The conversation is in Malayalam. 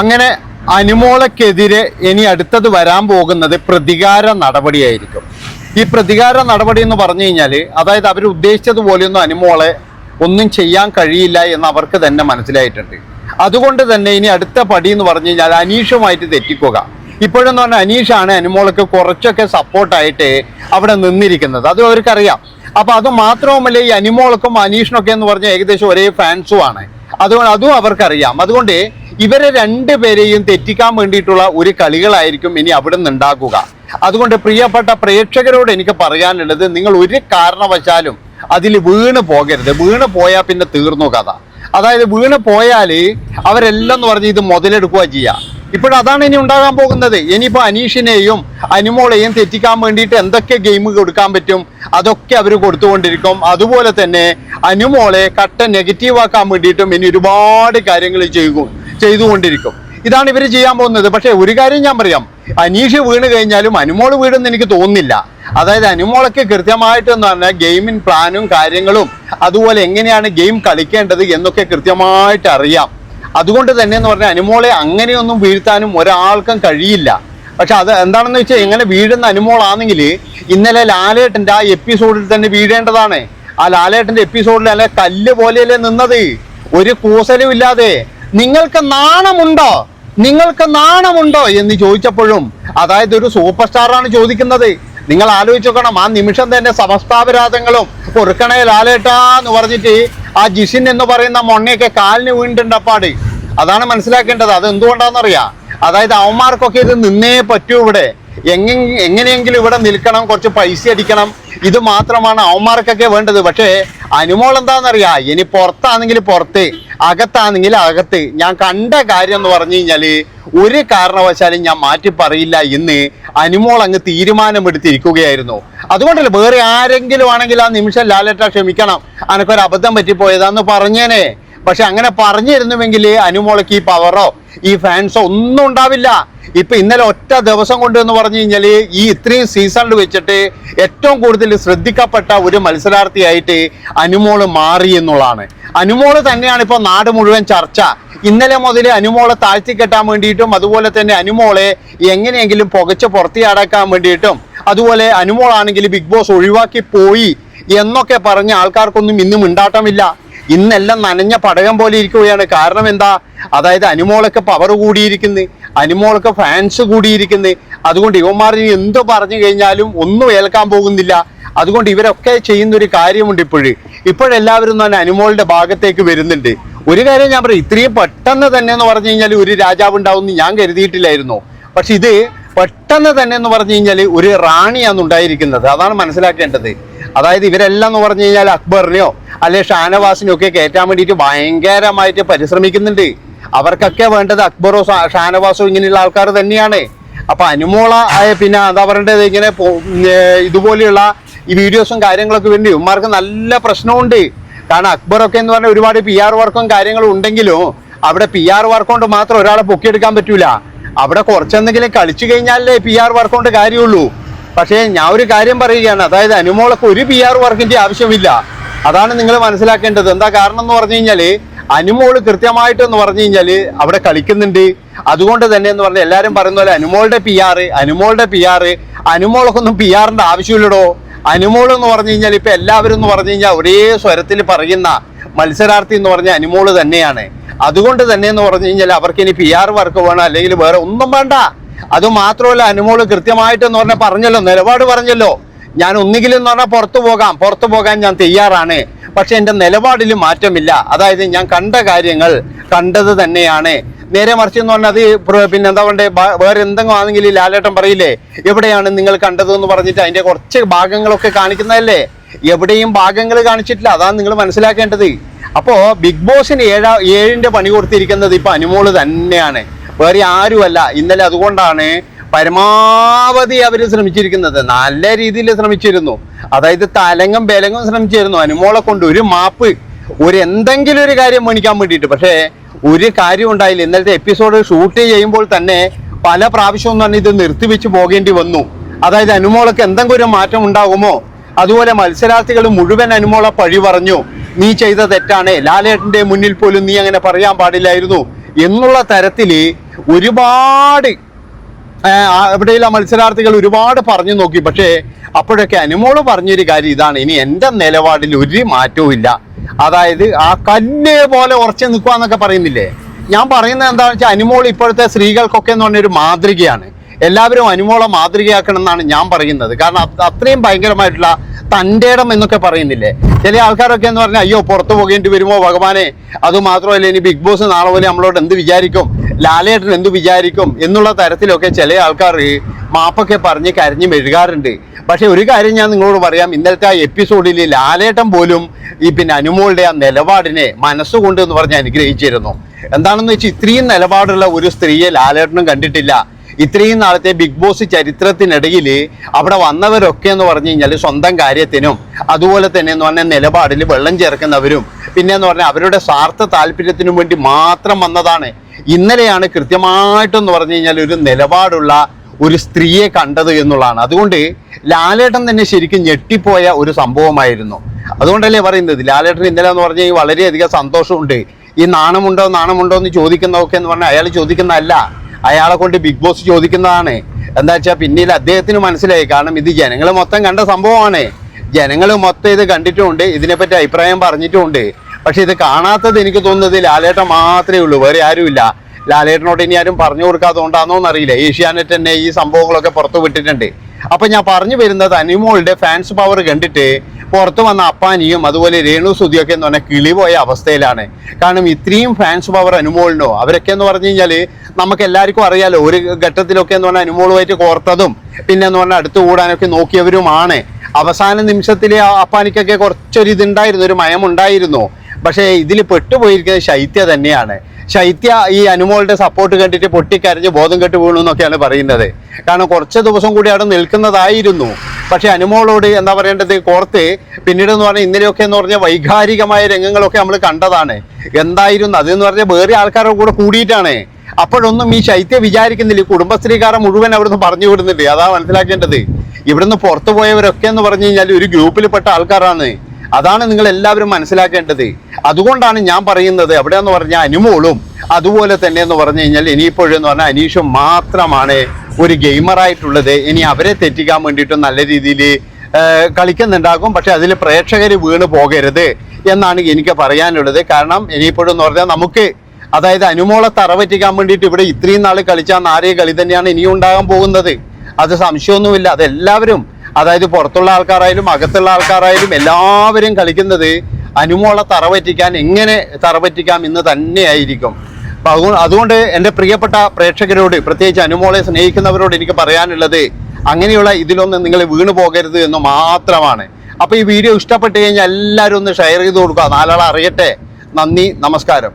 അങ്ങനെ അനുമോളക്കെതിരെ ഇനി അടുത്തത് വരാൻ പോകുന്നത് പ്രതികാര നടപടിയായിരിക്കും. ഈ പ്രതികാര നടപടി എന്ന് പറഞ്ഞു കഴിഞ്ഞാൽ അതായത് അവർ ഉദ്ദേശിച്ചതുപോലെയൊന്നും അനുമോളെ ഒന്നും ചെയ്യാൻ കഴിയില്ല എന്ന് അവർക്ക് തന്നെ മനസ്സിലായിട്ടുണ്ട്. അതുകൊണ്ട് തന്നെ ഇനി അടുത്ത പടി എന്ന് പറഞ്ഞു കഴിഞ്ഞാൽ അനീഷുമായിട്ട് തെറ്റിക്കുക. ഇപ്പോഴെന്ന് പറഞ്ഞാൽ അനീഷാണ് അനുമോൾക്ക് കുറച്ചൊക്കെ സപ്പോർട്ടായിട്ട് അവിടെ നിന്നിരിക്കുന്നത്. അത് അവർക്കറിയാം. അപ്പൊ അത് മാത്രവുമല്ല ഈ അനിമോൾക്കും അനീഷിനൊക്കെ എന്ന് പറഞ്ഞാൽ ഏകദേശം ഒരേ ഫാൻസുമാണ് അതുകൊണ്ട് അതും അവർക്കറിയാം. അതുകൊണ്ട് ഇവരെ രണ്ടുപേരെയും തെറ്റിക്കാൻ വേണ്ടിയിട്ടുള്ള ഒരു കളികളായിരിക്കും ഇനി അവിടെ നിന്നുണ്ടാക്കുക അതുകൊണ്ട് പ്രിയപ്പെട്ട പ്രേക്ഷകരോട് എനിക്ക് പറയാനുള്ളത് നിങ്ങൾ ഒരു കാരണവശാലും അതിൽ വീണ് പോകരുത്. വീണ് പോയാൽ പിന്നെ തീർന്നു കഥ. അതായത് വീണ് പോയാൽ അവരെല്ലാം എന്ന് പറഞ്ഞ് ഇത് മുതലെടുക്കുക ചെയ്യുക ഇപ്പോൾ അതാണ് ഇനി ഉണ്ടാകാൻ പോകുന്നത്. ഇനിയിപ്പോൾ അനീഷിനെയും അനുമോളെയും തെറ്റിക്കാൻ വേണ്ടിയിട്ട് എന്തൊക്കെ ഗെയിം കൊടുക്കാൻ പറ്റും? അതൊക്കെ അവർ കൊടുത്തുകൊണ്ടിരിക്കും. അതുപോലെ തന്നെ അനുമോളെ കട്ട നെഗറ്റീവ് ആക്കാൻ വേണ്ടിയിട്ടും ഇനി ഒരുപാട് കാര്യങ്ങൾ ചെയ്യും ചെയ്തുകൊണ്ടിരിക്കും. ഇതാണ് ഇവർ ചെയ്യാൻ പോകുന്നത്. പക്ഷേ ഒരു കാര്യം ഞാൻ പറയാം. അനീഷ് വീണ് കഴിഞ്ഞാലും അനുമോൾ വീണെന്ന് എനിക്ക് തോന്നുന്നില്ല. അതായത് അനുമോളൊക്കെ കൃത്യമായിട്ട് എന്ന് പറഞ്ഞാൽ ഗെയിമിൻ പ്ലാനും കാര്യങ്ങളും അതുപോലെ എങ്ങനെയാണ് ഗെയിം കളിക്കേണ്ടത് എന്നൊക്കെ കൃത്യമായിട്ട് അറിയാം. അതുകൊണ്ട് തന്നെ എന്ന് പറഞ്ഞാൽ അനുമോളെ അങ്ങനെയൊന്നും വീഴ്ത്താനും ഒരാൾക്കും കഴിയില്ല. പക്ഷെ അത് എന്താണെന്ന് വെച്ചാൽ എങ്ങനെ വീഴുന്ന അനുമോളാണെങ്കിൽ ഇന്നലെ ലാലേട്ടന്റെ ആ എപ്പിസോഡിൽ തന്നെ വീഴേണ്ടതാണ്. ആ ലാലേട്ടന്റെ എപ്പിസോഡിൽ അല്ല കല്ല് പോലെയല്ലേ നിന്നത്? ഒരു കൂസലും ഇല്ലാതെ. നിങ്ങൾക്ക് നാണമുണ്ടോ? നിങ്ങൾക്ക് നാണമുണ്ടോ എന്ന് ചോദിച്ചപ്പോഴും അതായത് ഒരു സൂപ്പർ സ്റ്റാറാണ് ചോദിക്കുന്നത്. നിങ്ങൾ ആലോചിച്ച് നോക്കണം ആ നിമിഷം തന്നെ സമസ്താപരാധങ്ങളും പൊറുക്കണേ ലാലേട്ടാ എന്ന് പറഞ്ഞിട്ട് ആ ജിഷിൻ എന്ന് പറയുന്ന മൊണ്ണയൊക്കെ കാലിന് വീണിട്ടുണ്ട് അപ്പാട്. അതാണ് മനസ്സിലാക്കേണ്ടത്. അത് എന്തുകൊണ്ടാണെന്നറിയാം അതായത് അവന്മാർക്കൊക്കെ ഇത് നിന്നേ പറ്റൂ ഇവിടെ. എങ്ങനെ എങ്ങനെയെങ്കിലും ഇവിടെ നിൽക്കണം കുറച്ച് പൈസ അടിക്കണം. ഇത് മാത്രമാണ് അവന്മാർക്കൊക്കെ വേണ്ടത്. പക്ഷേ അനുമോൾ എന്താണെന്നറിയാം? ഇനി പുറത്താണെങ്കിൽ പുറത്ത് അകത്താണെങ്കിൽ അകത്ത്. ഞാൻ കണ്ട കാര്യം എന്ന് പറഞ്ഞു കഴിഞ്ഞാൽ ഒരു കാരണവശാലും ഞാൻ മാറ്റി പറയില്ല എന്ന് അനുമോൾ അങ്ങ് തീരുമാനമെടുത്തിരിക്കുകയായിരുന്നു. അതുകൊണ്ടല്ലേ വേറെ ആരെങ്കിലും ആണെങ്കിൽ ആ നിമിഷം ലാലേട്ട ക്ഷമിക്കണം. അനക്കൊരു അബദ്ധം പറ്റിപ്പോയതാന്ന് പറഞ്ഞേനെ. പക്ഷെ അങ്ങനെ പറഞ്ഞിരുന്നുവെങ്കിൽ അനുമോളക്ക് ഈ പവറോ ഈ ഫാൻസോ ഒന്നും ഉണ്ടാവില്ല. ഇപ്പൊ ഇന്നലെ ഒറ്റ ദിവസം കൊണ്ട് എന്ന് പറഞ്ഞു കഴിഞ്ഞാൽ ഈ ഇത്രയും സീസണിൽ വെച്ചിട്ട് ഏറ്റവും കൂടുതൽ ശ്രദ്ധിക്കപ്പെട്ട ഒരു മത്സരാർത്ഥിയായിട്ട് അനുമോൾ മാറി എന്നുള്ളതാണ്. അനുമോൾ തന്നെയാണ് ഇപ്പോൾ നാട് മുഴുവൻ ചർച്ച. ഇന്നലെ മുതൽ അനുമോളെ താഴ്ത്തി കെട്ടാൻ വേണ്ടിയിട്ടും അതുപോലെ തന്നെ അനുമോളെ എങ്ങനെയെങ്കിലും പുകച്ച് പുറത്തിയാടാക്കാൻ വേണ്ടിയിട്ടും അതുപോലെ അനുമോളാണെങ്കിൽ ബിഗ് ബോസ് ഒഴിവാക്കി പോയി എന്നൊക്കെ പറഞ്ഞ ആൾക്കാർക്കൊന്നും ഇന്നും ഉണ്ടാട്ടമില്ല ഇന്നെല്ലാം നനഞ്ഞ പടകം പോലെ ഇരിക്കുകയാണ്. കാരണം എന്താ? അതായത് അനുമോളൊക്കെ പവർ കൂടിയിരിക്കുന്നു. അനുമോളൊക്കെ ഫാൻസ് കൂടിയിരിക്കുന്നത് അതുകൊണ്ട് ഇവന്മാർ ഇനി എന്ത് പറഞ്ഞു കഴിഞ്ഞാലും ഒന്നും ഏൽക്കാൻ പോകുന്നില്ല. അതുകൊണ്ട് ഇവരൊക്കെ ചെയ്യുന്ന ഒരു കാര്യമുണ്ട് ഇപ്പോഴ്. ഇപ്പോഴെല്ലാവരും തന്നെ അനുമോളുടെ ഭാഗത്തേക്ക് വരുന്നുണ്ട്. ഒരു കാര്യം ഞാൻ പറയും ഇത്രയും പെട്ടെന്ന് തന്നെ എന്ന് പറഞ്ഞു കഴിഞ്ഞാൽ ഒരു രാജാവ് ഉണ്ടാവും ഞാൻ കരുതിയിട്ടില്ലായിരുന്നു. പക്ഷെ ഇത് പെട്ടെന്ന് തന്നെ എന്ന് പറഞ്ഞു കഴിഞ്ഞാൽ ഒരു റാണിയാണ് ഉണ്ടായിരിക്കുന്നത്. അതാണ് മനസ്സിലാക്കേണ്ടത്. അതായത് ഇവരെല്ലാം എന്ന് പറഞ്ഞു കഴിഞ്ഞാൽ അക്ബറിനെയോ അല്ലെ ഷാനവാസിനെയോ ഒക്കെ കയറ്റാൻ വേണ്ടിയിട്ട് ഭയങ്കരമായിട്ട് പരിശ്രമിക്കുന്നുണ്ട്. അവർക്കൊക്കെ വേണ്ടത് അക്ബറോ ഷാനവാസോ ഇങ്ങനെയുള്ള ആൾക്കാർ തന്നെയാണ്. അപ്പൊ അനുമോള പിന്നെ എന്താ പറയേണ്ടത്? ഇങ്ങനെ ഇതുപോലെയുള്ള ഈ വീഡിയോസും കാര്യങ്ങളൊക്കെ വേണ്ടി ഉമ്മാർക്ക് നല്ല പ്രശ്നമുണ്ട്. കാരണം അക്ബറൊക്കെ എന്ന് പറഞ്ഞാൽ ഒരുപാട് പി ആർ വർക്കും കാര്യങ്ങളും ഉണ്ടെങ്കിലും അവിടെ പി ആർ വർക്ക് കൊണ്ട് മാത്രം ഒരാളെ പൊക്കിയെടുക്കാൻ പറ്റൂല. അവിടെ കുറച്ചെന്തെങ്കിലും കളിച്ചു കഴിഞ്ഞാലേ പി ആർ വർക്ക് കൊണ്ട് കാര്യമുള്ളൂ. പക്ഷേ ഞാൻ ഒരു കാര്യം പറയുകയാണ്. അതായത് അനുമോളൊക്കെ ഒരു പി ആർ വർക്കിന്റെ ആവശ്യമില്ല. അതാണ് നിങ്ങൾ മനസ്സിലാക്കേണ്ടത്. എന്താ കാരണം എന്ന് പറഞ്ഞു കഴിഞ്ഞാൽ അനുമോൾ കൃത്യമായിട്ട് എന്ന് പറഞ്ഞു കഴിഞ്ഞാൽ അവിടെ കളിക്കുന്നുണ്ട്. അതുകൊണ്ട് തന്നെ എന്ന് പറഞ്ഞാൽ എല്ലാവരും പറയുന്ന പോലെ അനുമോളുടെ പി ആർ അനുമോളുടെ പി അനുമോളൊക്കെ ഒന്നും പി ആറിന്റെ ആവശ്യമില്ലടോ. അനുമോൾ എന്ന് പറഞ്ഞു കഴിഞ്ഞാൽ ഇപ്പൊ എല്ലാവരും എന്ന് പറഞ്ഞു കഴിഞ്ഞാൽ ഒരേ സ്വരത്തിൽ പറയുന്ന മത്സരാർത്ഥി എന്ന് പറഞ്ഞ അനുമോൾ തന്നെയാണ്. അതുകൊണ്ട് തന്നെ എന്ന് പറഞ്ഞു കഴിഞ്ഞാൽ അവർക്ക് ഇനി പി ആർ വർക്ക് വേണം അല്ലെങ്കിൽ വേറെ ഒന്നും വേണ്ട. അത് മാത്രമല്ല അനുമോൾ കൃത്യമായിട്ട് എന്ന് പറഞ്ഞാൽ പറഞ്ഞല്ലോ നിലപാട് പറഞ്ഞല്ലോ. ഞാൻ ഒന്നുകിലും എന്ന് പറഞ്ഞാൽ പുറത്തു പോകാം പുറത്തു പോകാൻ ഞാൻ തയ്യാറാണ്. പക്ഷെ എന്റെ നിലപാടിൽ മാറ്റമില്ല. അതായത് ഞാൻ കണ്ട കാര്യങ്ങൾ കണ്ടത് തന്നെയാണ്. നേരെ മറിച്ച് എന്ന് പറഞ്ഞാൽ അത് പിന്നെ എന്താ പറയണ്ടേ വേറെ എന്തെങ്കിലും ആണെങ്കിൽ ലാലേട്ടൻ പറയില്ലേ എവിടെയാണ് നിങ്ങൾ കണ്ടത് എന്ന് പറഞ്ഞിട്ട് അതിന്റെ കുറച്ച് ഭാഗങ്ങളൊക്കെ കാണിക്കുന്നതല്ലേ? എവിടെയും ഭാഗങ്ങൾ കാണിച്ചിട്ടില്ല. അതാണ് നിങ്ങൾ മനസ്സിലാക്കേണ്ടത്. അപ്പോൾ ബിഗ് ബോസിന് ഏഴാ ഏഴിന്റെ പണി കൊടുത്തിരിക്കുന്നത് ഇപ്പൊ അനുമോൾ തന്നെയാണ്. വേറെ ആരുമല്ല. ഇന്നലെ അതുകൊണ്ടാണ് പരമാവധി അവർ ശ്രമിച്ചിരിക്കുന്നത്. നല്ല രീതിയിൽ ശ്രമിച്ചിരുന്നു. അതായത് തലങ്ങും ബലങ്ങും ശ്രമിച്ചിരുന്നു. അനുമോളെ കൊണ്ട് ഒരു മാപ്പ് ഒരു എന്തെങ്കിലും ഒരു കാര്യം മേടിക്കാൻ വേണ്ടിയിട്ട്. പക്ഷേ ഒരു കാര്യം ഉണ്ടായില്ല. ഇന്നലത്തെ എപ്പിസോഡ് ഷൂട്ട് ചെയ്യുമ്പോൾ തന്നെ പല പ്രാവശ്യവും തന്നെ ഇത് നിർത്തിവെച്ച് പോകേണ്ടി വന്നു. അതായത് അനുമോളക്ക് എന്തെങ്കിലും ഒരു മാറ്റം ഉണ്ടാകുമോ? അതുപോലെ മത്സരാർത്ഥികൾ മുഴുവൻ അനുമോളെ പഴി പറഞ്ഞു. നീ ചെയ്ത തെറ്റാണ്. ലാലേട്ടന്റെ മുന്നിൽ പോലും നീ അങ്ങനെ പറയാൻ പാടില്ലായിരുന്നു. എന്നുള്ള തരത്തിൽ ഒരുപാട് എവിടെയുള്ള മത്സരാർത്ഥികൾ ഒരുപാട് പറഞ്ഞു നോക്കി. പക്ഷേ അപ്പോഴൊക്കെ അനുമോൾ പറഞ്ഞൊരു കാര്യം ഇതാണ്. ഇനി എന്റെ നിലപാടിൽ ഒരു മാറ്റവും ഇല്ല. അതായത് ആ കല്ല് പോലെ ഉറച്ചു നിൽക്കുക എന്നൊക്കെ പറയുന്നില്ലേ? ഞാൻ പറയുന്നത് എന്താണെന്ന് വെച്ചാൽ അനുമോൾ ഇപ്പോഴത്തെ സ്ത്രീകൾക്കൊക്കെ എന്ന് പറഞ്ഞൊരു മാതൃകയാണ്. എല്ലാവരും അനുമോളെ മാതൃകയാക്കണം എന്നാണ് ഞാൻ പറയുന്നത്. കാരണം അത് അത്രയും ഭയങ്കരമായിട്ടുള്ള തന്റെ ഇടം എന്നൊക്കെ പറയുന്നില്ലേ? ചില ആൾക്കാരൊക്കെ എന്ന് പറഞ്ഞാൽ അയ്യോ പുറത്തു പോകേണ്ടി വരുമോ ഭഗവാനെ? അത് മാത്രമല്ല ഇനി ബിഗ് ബോസ് നാളെ പോലെ നമ്മളോട് എന്ത് വിചാരിക്കും? ലാലേട്ടൻ എന്ത് വിചാരിക്കും? എന്നുള്ള തരത്തിലൊക്കെ ചില ആൾക്കാർ മാപ്പൊക്കെ പറഞ്ഞ് കരഞ്ഞ് മെഴുകാറുണ്ട്. പക്ഷെ ഒരു കാര്യം ഞാൻ നിങ്ങളോട് പറയാം. ഇന്നലത്തെ ആ എപ്പിസോഡിൽ ലാലേട്ടൻ പോലും ഈ പിന്നെ അനുമോളുടെ ആ നിലപാടിനെ മനസ്സുകൊണ്ട് എന്ന് പറഞ്ഞ് അനുഗ്രഹിച്ചിരുന്നു. എന്താണെന്ന് വെച്ചാൽ ഇത്രയും നിലപാടുള്ള ഒരു സ്ത്രീയെ ലാലേട്ടനും കണ്ടിട്ടില്ല. ഇത്രയും നാളത്തെ ബിഗ് ബോസ് ചരിത്രത്തിനിടയിൽ അവിടെ വന്നവരൊക്കെ എന്ന് പറഞ്ഞു കഴിഞ്ഞാൽ സ്വന്തം കാര്യത്തിനും അതുപോലെ തന്നെ എന്ന് പറഞ്ഞാൽ നിലപാടിൽ വെള്ളം ചേർക്കുന്നവരും പിന്നെ എന്ന് പറഞ്ഞാൽ അവരുടെ സ്വാർത്ഥ താല്പര്യത്തിനും വേണ്ടി മാത്രം വന്നതാണ്. ഇന്നലെയാണ് കൃത്യമായിട്ടെന്ന് പറഞ്ഞു കഴിഞ്ഞാൽ ഒരു നിലപാടുള്ള ഒരു സ്ത്രീയെ കണ്ടത് എന്നുള്ളതാണ്. അതുകൊണ്ട് ലാലേട്ടൻ തന്നെ ശരിക്കും ഞെട്ടിപ്പോയ ഒരു സംഭവമായിരുന്നു. അതുകൊണ്ടല്ലേ പറയുന്നത്? ലാലേട്ടൻ ഇന്നലെ എന്ന് പറഞ്ഞാൽ വളരെയധികം സന്തോഷമുണ്ട്. ഈ നാണമുണ്ടോ നാണമുണ്ടോ എന്ന് ചോദിക്കുന്നതൊക്കെ എന്ന് പറഞ്ഞാൽ അയാൾ ചോദിക്കുന്നതല്ല. അയാളെ കൊണ്ട് ബിഗ് ബോസ് ചോദിക്കുന്നതാണ്. എന്താ വെച്ചാൽ പിന്നീട് അദ്ദേഹത്തിന് മനസ്സിലായി. കാരണം ഇത് ജനങ്ങൾ മൊത്തം കണ്ട സംഭവമാണ്. ജനങ്ങൾ മൊത്തം ഇത് കണ്ടിട്ടുമുണ്ട് ഇതിനെപ്പറ്റി അഭിപ്രായം പറഞ്ഞിട്ടുമുണ്ട് പക്ഷെ ഇത് കാണാത്തത് എനിക്ക് തോന്നുന്നത് ലാലേട്ടൻ മാത്രമേ ഉള്ളൂ. വേറെ ആരുമില്ല. ലാലേട്ടനോട് ഇനി ആരും പറഞ്ഞു കൊടുക്കാത്തതുകൊണ്ടാണോ എന്നറിയില്ല. ഏഷ്യാനെറ്റ് തന്നെ ഈ സംഭവങ്ങളൊക്കെ പുറത്തു വിട്ടിട്ടുണ്ട്. അപ്പൊ ഞാൻ പറഞ്ഞു വരുന്നത് അനിമോളുടെ ഫാൻസ് പവർ കണ്ടിട്ട് പുറത്തു വന്ന അപ്പാനിയും അതുപോലെ രേണു സുധിയൊക്കെ എന്ന് പറഞ്ഞാൽ കിളിപോയ അവസ്ഥയിലാണ്. കാരണം ഇത്രയും ഫാൻസ് പവർ അനുമോളിനോ അവരൊക്കെ എന്ന് പറഞ്ഞു കഴിഞ്ഞാൽ നമുക്ക് എല്ലാവർക്കും അറിയാലോ ഒരു ഘട്ടത്തിലൊക്കെ എന്ന് പറഞ്ഞാൽ അനുമോളുമായിട്ട് കോർത്തതും പിന്നെ എന്ന് പറഞ്ഞാൽ അടുത്ത് കൂടാനൊക്കെ നോക്കിയവരുമാണ്. അവസാന നിമിഷത്തിൽ അപ്പാനിക്കൊക്കെ കുറച്ചൊരു ഇതുണ്ടായിരുന്നു ഒരു മയമുണ്ടായിരുന്നു. പക്ഷേ ഇതിൽ പെട്ടുപോയിരിക്കുന്നത് ശൈത്യ തന്നെയാണ്. ശൈത്യ ഈ അനുമോളുടെ സപ്പോർട്ട് കണ്ടിട്ട് പൊട്ടിക്കരഞ്ഞ് ബോധം കെട്ട് വീണു എന്നൊക്കെയാണ് പറയുന്നത്. കാരണം കുറച്ച് ദിവസം കൂടി അവിടെ നിൽക്കുന്നതായിരുന്നു. പക്ഷെ അനുമോളോട് എന്താ പറയേണ്ടത്? കോർത്ത് പിന്നീട് എന്ന് പറഞ്ഞാൽ ഇന്നലെയൊക്കെ എന്ന് പറഞ്ഞാൽ വൈകാരികമായ രംഗങ്ങളൊക്കെ നമ്മൾ കണ്ടതാണ്. എന്തായിരുന്നു? അതെന്ന് പറഞ്ഞാൽ വേറെ ആൾക്കാരുടെ കൂടെ കൂടിയിട്ടാണ്. അപ്പോഴൊന്നും ഈ ശൈത്യം വിചാരിക്കുന്നില്ല. കുടുംബശ്രീക്കാരെ മുഴുവൻ അവിടുന്ന് പറഞ്ഞു വിടുന്നുണ്ട്. അതാ മനസ്സിലാക്കേണ്ടത്. ഇവിടുന്ന് പുറത്തു പോയവരൊക്കെ എന്ന് പറഞ്ഞു കഴിഞ്ഞാൽ ഒരു ഗ്രൂപ്പിൽപ്പെട്ട ആൾക്കാരാണ്. അതാണ് നിങ്ങൾ എല്ലാവരും മനസ്സിലാക്കേണ്ടത്. അതുകൊണ്ടാണ് ഞാൻ പറയുന്നത് അവിടെ എന്ന് പറഞ്ഞാൽ അനുമോളും അതുപോലെ തന്നെ എന്ന് പറഞ്ഞു കഴിഞ്ഞാൽ ഇനിയിപ്പോഴെന്ന് പറഞ്ഞാൽ അനീഷും മാത്രമാണ് ഒരു ഗെയിമറായിട്ടുള്ളത്. ഇനി അവരെ തെറ്റിക്കാൻ വേണ്ടിയിട്ട് നല്ല രീതിയിൽ കളിക്കുന്നുണ്ടാകും. പക്ഷെ അതിൽ പ്രേക്ഷകർ വീണ് പോകരുത് എന്നാണ് എനിക്ക് പറയാനുള്ളത്. കാരണം ഇനിയിപ്പോഴെന്ന് പറഞ്ഞാൽ നമുക്ക് അതായത് അനുമോളെ തറവറ്റിക്കാൻ വേണ്ടിയിട്ട് ഇവിടെ ഇത്രയും നാൾ കളിച്ച ആ നാരേ കളി തന്നെയാണ് ഇനിയും ഉണ്ടാകാൻ പോകുന്നത്. അത് സംശയമൊന്നുമില്ല. അതെല്ലാവരും അതായത് പുറത്തുള്ള ആൾക്കാരായാലും അകത്തുള്ള ആൾക്കാരായാലും എല്ലാവരും കളിക്കുന്നത് അനുമോളെ തറവറ്റിക്കാൻ എങ്ങനെ തറവറ്റിക്കാം എന്ന് തന്നെയായിരിക്കും. അപ്പൊ അതുകൊണ്ട് അതുകൊണ്ട് എന്റെ പ്രിയപ്പെട്ട പ്രേക്ഷകരോട് പ്രത്യേകിച്ച് അനുമോളെ സ്നേഹിക്കുന്നവരോട് എനിക്ക് പറയാനുള്ളത് അങ്ങനെയുള്ള ഇതിലൊന്നും നിങ്ങൾ വീണു പോകരുത് എന്ന് മാത്രമാണ്. അപ്പോൾ ഈ വീഡിയോ ഇഷ്ടപ്പെട്ട് കഴിഞ്ഞാൽ എല്ലാവരും ഒന്ന് ഷെയർ ചെയ്ത് കൊടുക്കുക. നാലാളെ അറിയട്ടെ. നന്ദി നമസ്കാരം.